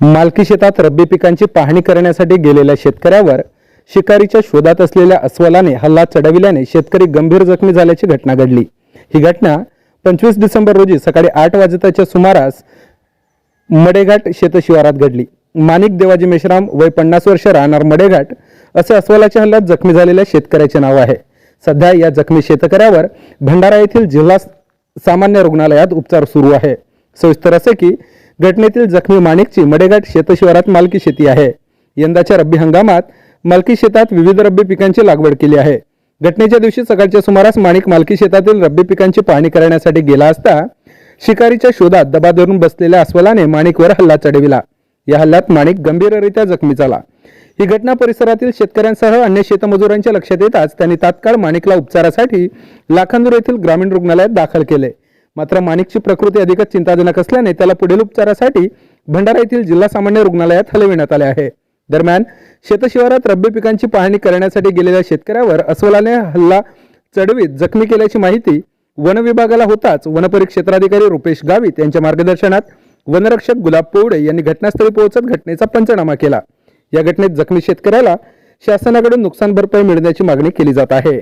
मालकी शेतात रब्बी पिकांची पाहणी करण्यासाठी गेलेल्या शेतकऱ्यावर शिकारीच्या शोधात असलेल्या अस्वलाने हल्ला चढविल्याने शेतकरी गंभीर जखमी झाल्याची घटना घडली. ही घटना पंचवीस डिसेंबर रोजी सकाळी आठ वाजताच्या सुमारास मडेघाट शेतशिवारात घडली. माणिक देवाजी मेश्राम वय पन्नास वर्ष राहणार मडेघाट असे अस्वलाच्या हल्ल्यात जखमी झालेल्या शेतकऱ्याचे नाव आहे. सध्या या जखमी शेतकऱ्यावर भंडारा येथील जिल्हा सामान्य रुग्णालयात उपचार सुरू आहे. सविस्तर असे की घटनेतील जखमी माणिकची मडेघाट शेतशिवारात मालकी शेती आहे. यंदाच्या रब्बी हंगामात मालकी शेतात विविध रब्बी पिकांची लागवड केली आहे. घटनेच्या दिवशी सकाळच्या सुमारास माणिक मालकी शेतातील रब्बी पिकांची पाहणी करण्यासाठी गेला असता शिकारीच्या शोधात दबा धरून बसलेल्या अस्वलाने माणिकवर हल्ला चढविला. या हल्ल्यात माणिक गंभीररित्या जखमी झाला. ही घटना परिसरातील शेतकऱ्यांसह अन्य शेतमजुरांच्या लक्षात येताच त्यांनी तात्काळ माणिकला उपचारासाठी लाखांदूर येथील ग्रामीण रुग्णालयात दाखल केले. मात्र माणिकची प्रकृती अधिकच चिंताजनक असल्याने त्याला पुढील उपचारासाठी भंडारा येथील जिल्हा सामान्य रुग्णालयात हलविण्यात आले आहे. दरम्यान शेतशिवारात रब्बी पिकांची पाहणी करण्यासाठी गेलेल्या शेतकऱ्यावर अस्वलाने हल्ला चढवीत जखमी केल्याची माहिती वन विभागाला होताच वनपरिक्षेत्राधिकारी रुपेश गावित यांच्या मार्गदर्शनात वनरक्षक गुलाब पोवडे यांनी घटनास्थळी पोहोचत घटनेचा पंचनामा केला. या घटनेत जखमी शेतकऱ्याला शासनाकडून नुकसान भरपाई मिळण्याची मागणी केली जात आहे.